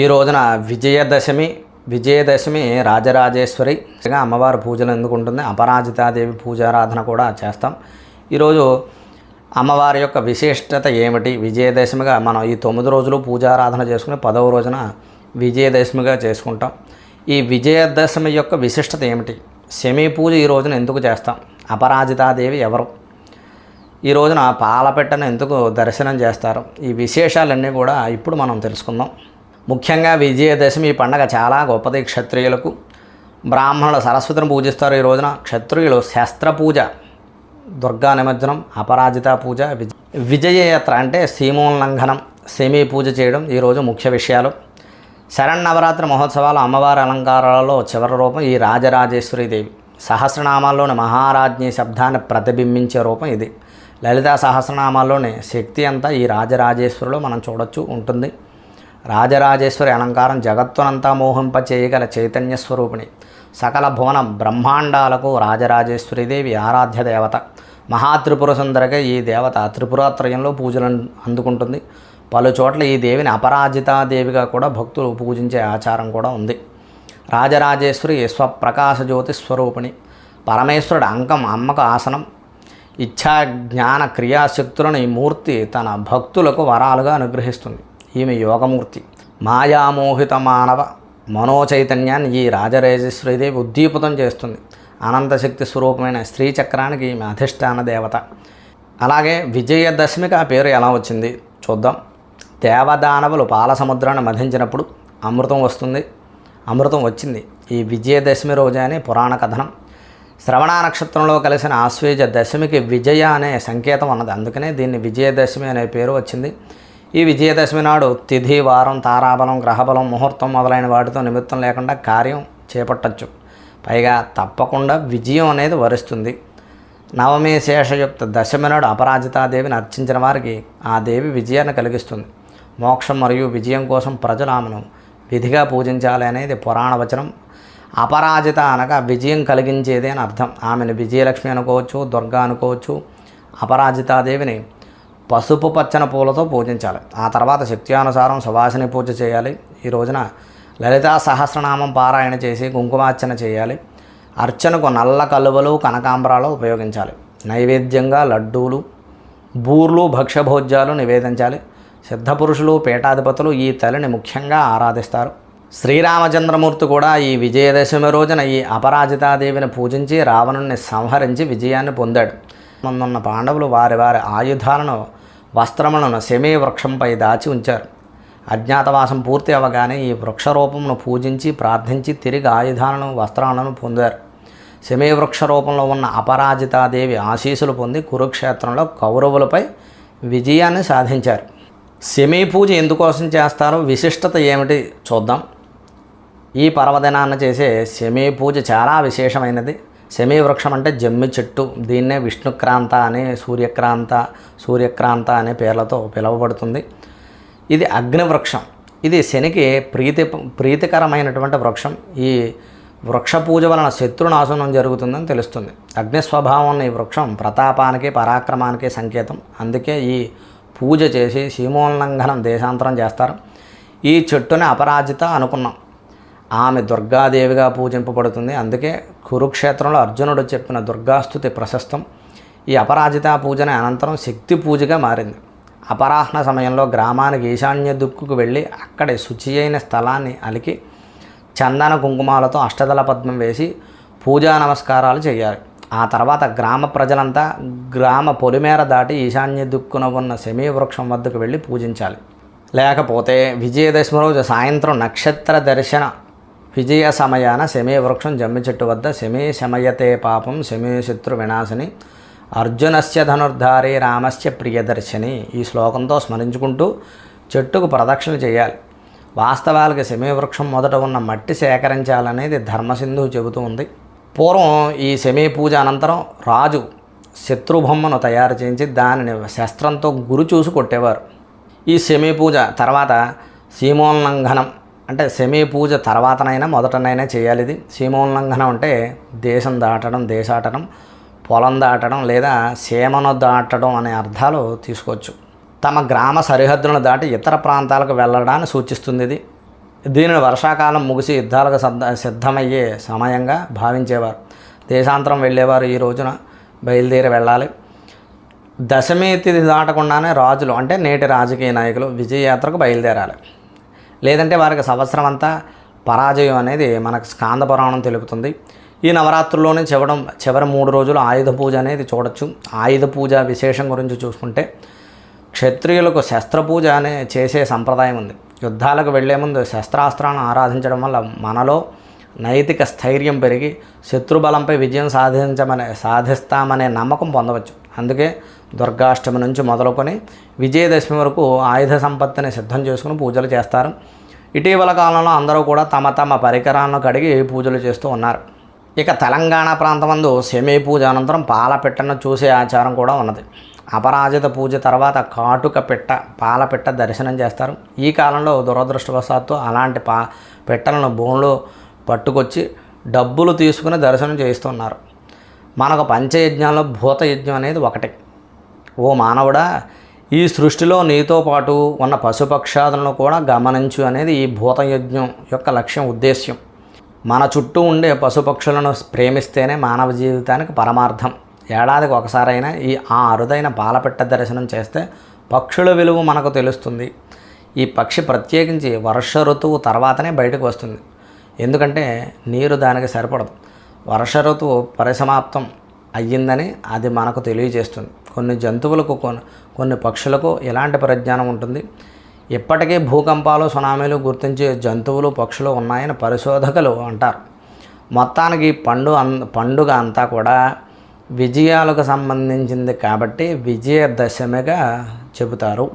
ఈ రోజున విజయదశమి విజయదశమి రాజరాజేశ్వరి. అమ్మవారి పూజలు ఎందుకు ఉంటుంది? అపరాజితాదేవి పూజారాధన కూడా చేస్తాం. ఈరోజు అమ్మవారి యొక్క విశిష్టత ఏమిటి? విజయదశమిగా మనం ఈ తొమ్మిది రోజులు పూజారాధన చేసుకుని పదవ రోజున విజయదశమిగా చేసుకుంటాం. ఈ విజయదశమి యొక్క విశిష్టత ఏమిటి? శమి పూజ ఈ రోజున ఎందుకు చేస్తాం? అపరాజితాదేవి ఎవరు? ఈ రోజున పాలపెట్టను ఎందుకు దర్శనం చేస్తారు? ఈ విశేషాలన్నీ కూడా ఇప్పుడు మనం తెలుసుకుందాం. ముఖ్యంగా విజయదశమి పండగ చాలా గొప్పది క్షత్రియులకు. బ్రాహ్మణులు సరస్వతిని పూజిస్తారు ఈ రోజున. క్షత్రియులు శస్త్రపూజ దుర్గా నిమజ్జనం అపరాజిత పూజ విజయయాత్ర అంటే సీమోల్లంఘనం సెమీ పూజ చేయడం ఈరోజు ముఖ్య విషయాలు. శరణ్నవరాత్రి మహోత్సవాలు అమ్మవారి అలంకారాలలో చివరి రూపం ఈ రాజరాజేశ్వరి దేవి. సహస్రనామాల్లోని మహారాజ్ఞి శబ్దాన్ని ప్రతిబింబించే రూపం ఇది. లలితా సహస్రనామాల్లోని శక్తి అంతా ఈ రాజరాజేశ్వరిలో మనం చూడొచ్చు ఉంటుంది. రాజరాజేశ్వరి అలంకారం జగత్తునంతా మోహింపచేయగల చైతన్య స్వరూపిణి. సకల భువనం బ్రహ్మాండాలకు రాజరాజేశ్వరీదేవి ఆరాధ్య దేవత. మహాత్రిపుర సుందరగా ఈ దేవత త్రిపురాత్రయంలో పూజలను అందుకుంటుంది. పలు చోట్ల ఈ దేవిని అపరాజితాదేవిగా కూడా భక్తులు పూజించే ఆచారం కూడా ఉంది. రాజరాజేశ్వరి స్వప్రకాశ జ్యోతి స్వరూపిణి. పరమేశ్వరుడు అంకం అమ్మక ఆసనం. ఇచ్ఛా జ్ఞాన క్రియాశక్తులను ఈ మూర్తి తన భక్తులకు వరాలుగా అనుగ్రహిస్తుంది. ఈమె యోగమూర్తి. మాయామోహిత మానవ మనోచైతన్యాన్ని ఈ రాజరాజేశ్వరీదేవి ఉద్దీపితం చేస్తుంది. అనంతశక్తి స్వరూపమైన స్త్రీ చక్రానికి ఈమె అధిష్టాన దేవత. అలాగే విజయదశమికి ఆ పేరు ఎలా వచ్చింది చూద్దాం. దేవదానవులు పాలసముద్రాన్ని మధించినప్పుడు అమృతం వస్తుంది. అమృతం వచ్చింది. ఈ విజయదశమి రోజు అనే పురాణ కథనం. శ్రవణ నక్షత్రంలో కలిసిన ఆశ్వేజ దశమికి విజయ అనే సంకేతం ఉన్నది అందుకనే దీన్ని విజయదశమి అనే పేరు వచ్చింది. ఈ విజయదశమి నాడు తిథి వారం తారాబలం గ్రహబలం ముహూర్తం మొదలైన వాటితో నిమిత్తం లేకుండా కార్యం చేపట్టచ్చు. పైగా తప్పకుండా విజయం అనేది వరిస్తుంది. నవమి శేషయుక్త దశమి నాడు అపరాజితాదేవిని అర్చించిన వారికి ఆ దేవి విజయాన్ని కలిగిస్తుంది. మోక్షం మరియు విజయం కోసం ప్రజలు ఆమెను విధిగా పూజించాలి అనేది పురాణ వచనం. అపరాజిత అనగా విజయం కలిగించేది అని అర్థం. ఆమెను విజయలక్ష్మి అనుకోవచ్చు దుర్గా అనుకోవచ్చు. అపరాజితాదేవిని పసుపు పచ్చని పూలతో పూజించాలి. ఆ తర్వాత శక్త్యానుసారం సువాసిని పూజ చేయాలి. ఈ రోజున లలితా సహస్రనామం పారాయణ చేసి కుంకుమార్చన చేయాలి. అర్చనకు నల్ల కలువలు కనకాంబరాలు ఉపయోగించాలి. నైవేద్యంగా లడ్డూలు బూర్లు భక్ష్యభోజ్యాలు నివేదించాలి. సిద్ధపురుషులు పీఠాధిపతులు ఈ తల్లిని ముఖ్యంగా ఆరాధిస్తారు. శ్రీరామచంద్రమూర్తి కూడా ఈ విజయదశమి రోజున ఈ అపరాజితాదేవిని పూజించి రావణుణ్ణి సంహరించి విజయాన్ని పొందాడు. ముందున్న పాండవులు వారి వారి ఆయుధాలను వస్త్రములను సెమే వృక్షంపై దాచి ఉంచారు. అజ్ఞాతవాసం పూర్తి అవ్వగానే ఈ వృక్షరూపమును పూజించి ప్రార్థించి తిరిగి ఆయుధాలను వస్త్రాలను పొందారు. సెమే వృక్ష రూపంలో ఉన్న అపరాజితాదేవి ఆశీస్సులు పొంది కురుక్షేత్రంలో కౌరవులపై విజయాన్ని సాధించారు. సెమీ పూజ ఎందుకోసం చేస్తారో? విశిష్టత ఏమిటి? చూద్దాం. ఈ పర్వదినాన్ని చేసే సెమీ పూజ చాలా విశేషమైనది. వృక్షం అంటే జమ్మి చెట్టు. దీన్నే విష్ణుక్రాంత అనే సూర్యక్రాంత సూర్యక్రాంత అనే పేర్లతో పిలువబడుతుంది. ఇది అగ్నివృక్షం. ఇది శనికి ప్రీతి ప్రీతికరమైనటువంటి వృక్షం. ఈ వృక్ష పూజ వలన శత్రునాశనం జరుగుతుందని తెలుస్తుంది. అగ్ని స్వభావం ఈ వృక్షం ప్రతాపానికి పరాక్రమానికి సంకేతం. అందుకే ఈ పూజ చేసి సీమోల్లంఘనం దేశాంతరం చేస్తారు. ఈ చెట్టుని అపరాజిత అనుకున్నాం. ఆమె దుర్గాదేవిగా పూజింపబడుతుంది. అందుకే కురుక్షేత్రంలో అర్జునుడు చెప్పిన దుర్గాస్తుతి ప్రశస్తం. ఈ అపరాజిత పూజన అనంతరం శక్తి పూజగా మారింది. అపరాహ్న సమయంలో గ్రామానికి ఈశాన్య దుక్కుకు వెళ్ళి అక్కడి శుచి అయిన స్థలాన్ని అలికి చందన కుంకుమాలతో అష్టదళ పద్మం వేసి పూజా నమస్కారాలు చేయాలి. ఆ తర్వాత గ్రామ ప్రజలంతా గ్రామ పొలిమేర దాటి ఈశాన్య దుక్కున ఉన్న శమీ వృక్షం వద్దకు వెళ్ళి పూజించాలి. లేకపోతే విజయదశమి రోజు సాయంత్రం నక్షత్ర దర్శన విజయ సమయాన శమే వృక్షం జమ్మి చెట్టు వద్ద శమే శమయతే పాపం శమే శత్రు వినాశని. అర్జునస్య ధనుర్ధారి రామస్య ప్రియదర్శిని. ఈ శ్లోకంతో స్మరించుకుంటూ చెట్టుకు ప్రదక్షిణ చేయాలి. వాస్తవాలకి శమీ వృక్షం మొదట ఉన్న మట్టి సేకరించాలనేది ధర్మసింధు చెబుతూ ఉంది. పూర్వం ఈ శమీ పూజ అనంతరం రాజు శత్రుబొమ్మను తయారు చేయించి దానిని శస్త్రంతో గురి చూసి కొట్టేవారు. ఈ శమీ పూజ తర్వాత సీమోల్లంఘనం అంటే శమీ పూజ తర్వాతనైనా మొదటనైనా చేయాలి ఇది. సీమోల్లంఘనం అంటే దేశం దాటడం దేశాటడం పొలం దాటడం లేదా సీమను దాటడం అనే అర్థాలు తీసుకోవచ్చు. తమ గ్రామ సరిహద్దులను దాటి ఇతర ప్రాంతాలకు వెళ్ళడాన్ని సూచిస్తుంది ఇది. దీనిని వర్షాకాలం ముగిసి యుద్ధాలకు సద్ద సిద్ధమయ్యే సమయంగా భావించేవారు. దేశాంతరం వెళ్ళేవారు ఈ రోజున బయలుదేరి వెళ్ళాలి. దశమి తిథి దాటకుండానే రాజులు అంటే నేటి రాజకీయ నాయకులు విజయయాత్రకు బయలుదేరాలి. లేదంటే వారికి సంవత్సరం అంతా పరాజయం అనేది మనకు స్కాంద పురాణం తెలుపుతుంది. ఈ నవరాత్రుల్లోనే చివడం చివరి మూడు రోజులు ఆయుధ పూజ అనేది చూడొచ్చు. ఆయుధ పూజ విశేషం గురించి చూసుకుంటే క్షత్రియులకు శస్త్రపూజ అనే చేసే సంప్రదాయం ఉంది. యుద్ధాలకు వెళ్ళే ముందు శస్త్రాస్త్రాలను ఆరాధించడం వల్ల మనలో నైతిక స్థైర్యం పెరిగి శత్రుబలంపై విజయం సాధించమనే సాధిస్తామనే నమ్మకం పొందవచ్చు. అందుకే దుర్గాష్టమి నుంచి మొదలుకొని విజయదశమి వరకు ఆయుధ సంపత్తిని సిద్ధం చేసుకుని పూజలు చేస్తారు. ఇటీవల కాలంలో అందరూ కూడా తమ తమ పరికరాలను కడిగి పూజలు చేస్తూ ఉన్నారు. ఇక తెలంగాణ ప్రాంతమందు సెమీ పూజ అనంతరం పాలపిట్టను చూసే ఆచారం కూడా ఉన్నది. అపరాజిత పూజ తర్వాత కాటుక పిట్ట పాలపిట్ట దర్శనం చేస్తారు. ఈ కాలంలో దురదృష్టవశాత్తు అలాంటి పా పిట్టలను భూమిలో పట్టుకొచ్చి డబ్బులు తీసుకుని దర్శనం చేస్తున్నారు మనకు పంచయజ్ఞాల్లో భూతయజ్ఞం అనేది ఒకటి. ఓ మానవుడా ఈ సృష్టిలో నీతో పాటు ఉన్న పశుపక్షాదులను కూడా గమనించు అనేది ఈ భూతయజ్ఞం యొక్క లక్ష్యం ఉద్దేశ్యం. మన చుట్టూ ఉండే పశుపక్షులను ప్రేమిస్తేనే మానవ జీవితానికి పరమార్థం. ఏడాదికి ఒకసారైనా ఈ ఆ అరుదైన పాలపిట్ట దర్శనం చేస్తే పక్షుల విలువ మనకు తెలుస్తుంది. ఈ పక్షి ప్రత్యేకించి వర్ష ఋతువు తర్వాతనే బయటకు వస్తుంది. ఎందుకంటే నీరు దానికి సరిపడదు. వర్ష ఋతువు పరిసమాప్తం అయ్యిందని అది మనకు తెలియజేస్తుంది. కొన్ని జంతువులకు కొన్ని కొన్ని పక్షులకు ఎలాంటి పరిజ్ఞానం ఉంటుంది? ఇప్పటికీ భూకంపాలు సునామీలు గుర్తించే జంతువులు పక్షులు ఉన్నాయని పరిశోధకులు అంటారు. మొత్తానికి పండు అన్ పండుగ అంతా కూడా విజయాలకు సంబంధించింది కాబట్టి విజయదశమిగా చెబుతారు.